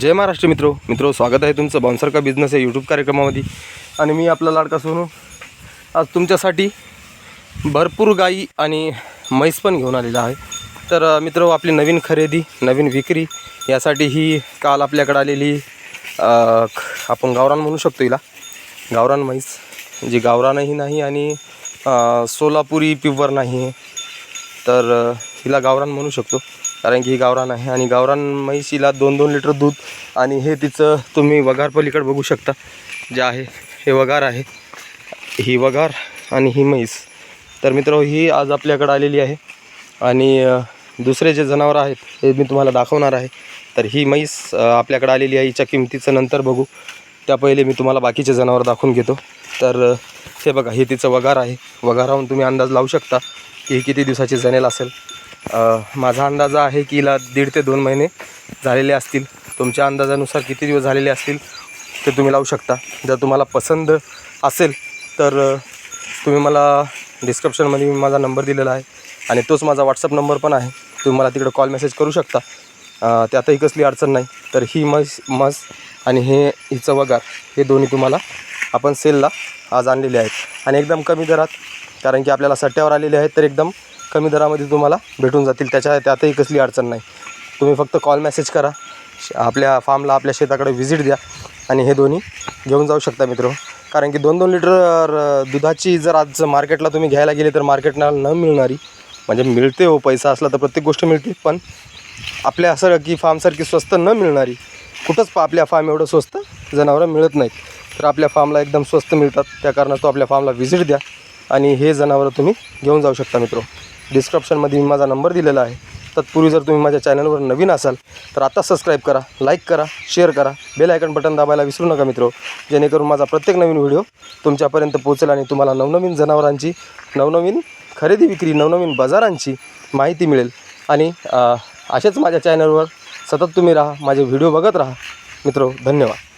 जय महाराष्ट्र मित्रो. मित्रो स्वागत आहे तुमचं बाउन्सर का बिझनेस या यूट्यूब कार्यक्रमामध्ये. आणि मी आपला लाडका सोनू. आज तुमच्यासाठी भरपूर गाई आणि म्हैस पण घेऊन आलेला आहे. तर मित्र आपली नवीन खरेदी नवीन विक्री यासाठी ही काल आपल्याकडे आलेली ख- आपण गावरान म्हणू शकतो हिला. गावरान म्हैस जी गावरानही नाही आणि सोलापुरी पिव्वर नाही आहे. तर हिला गावरान म्हणू शकतो. कारण की ही गावरान आहे आणि गावरान म्हैशीला दोन दोन लिटर दूध आणि हे तिचं तुम्ही वगार पलीकडे बघू शकता. जे आहे हे वगार आहे. ही वगार आणि ही म्हैस. तर मित्र ही आज आपल्याकडे आलेली आहे. आणि दुसरे जे जनावरं आहेत हे मी तुम्हाला दाखवणार आहे. तर ही म्हैस आपल्याकडं आपल्याकडे आलेली आहे. हिच्या किमतीचं नंतर बघू. त्या पहिले मी तुम्हाला बाकीचे जनावर दाखवून घेतो. तर हे बघा हे तिचं वगार आहे. वगाराहून तुम्ही अंदाज लावू शकता की ही किती दिवसाची जनेल असेल. माझा अंदाजा आहे की हिला दीड ते दोन महिने झालेले असतील. तुमच्या अंदाजानुसार किती दिवस झालेले असतील ते तुम्ही लावू शकता. जर तुम्हाला पसंत असेल तर तुम्ही मला डिस्क्रिप्शनमध्ये मी माझा नंबर दिलेला आहे आणि तोच माझा व्हॉट्सअप नंबर पण आहे. तुम्ही मला तिकडे कॉल मेसेज करू शकता. त्यातही कसली अडचण नाही. तर ही मस मस आणि हे हिचं वगार हे दोन्ही तुम्हाला आपण सेलला आज आणलेले आहेत. आणि एकदम कमी दरात कारण की आपल्याला सट्ट्यावर आलेले आहेत तर एकदम कमी दरामध्ये तुम्हाला भेटून जातील. त्याच्या त्यातही कसली अडचण नाही. तुम्ही फक्त कॉल मेसेज करा. आपल्या फार्मला आपल्या शेताकडे व्हिजिट द्या. आणि हे दोन्ही घेऊन जाऊ शकता मित्र. कारण की दोन दोन लिटर दुधाची जर आज मार्केटला तुम्ही घ्यायला गेले तर मार्केटला न मिळणारी म्हणजे मिळते हो पैसा असला तर प्रत्येक गोष्ट मिळते पण आपल्या असं की फार्मसारखी स्वस्त न मिळणारी कुठंच पा आपल्या फार्म एवढं स्वस्त जनावरं मिळत नाहीत. तर आपल्या फार्मला एकदम स्वस्त मिळतात. त्या कारणास्तव आपल्या फार्मला व्हिजिट द्या. आणि हे जनावरं तुम्ही घेऊन जाऊ शकता मित्र. डिस्क्रिप्शनमध्ये मी माझा नंबर दिलेला आहे. तत्पूर्वी जर तुम्ही माझ्या चॅनलवर नवीन असाल तर आता सबस्क्राईब करा लाईक करा शेअर करा. बेल आयकन बटन दाबायला विसरू नका मित्र. जेणेकरून माझा प्रत्येक नवीन व्हिडिओ तुमच्यापर्यंत पोहोचेल आणि तुम्हाला नवनवीन जनावरांची नवनवीन खरेदी विक्री नवनवीन बाजारांची माहिती मिळेल. आणि असेच माझ्या चॅनलवर सतत तुम्ही राहा माझे व्हिडिओ बघत राहा. मित्र धन्यवाद.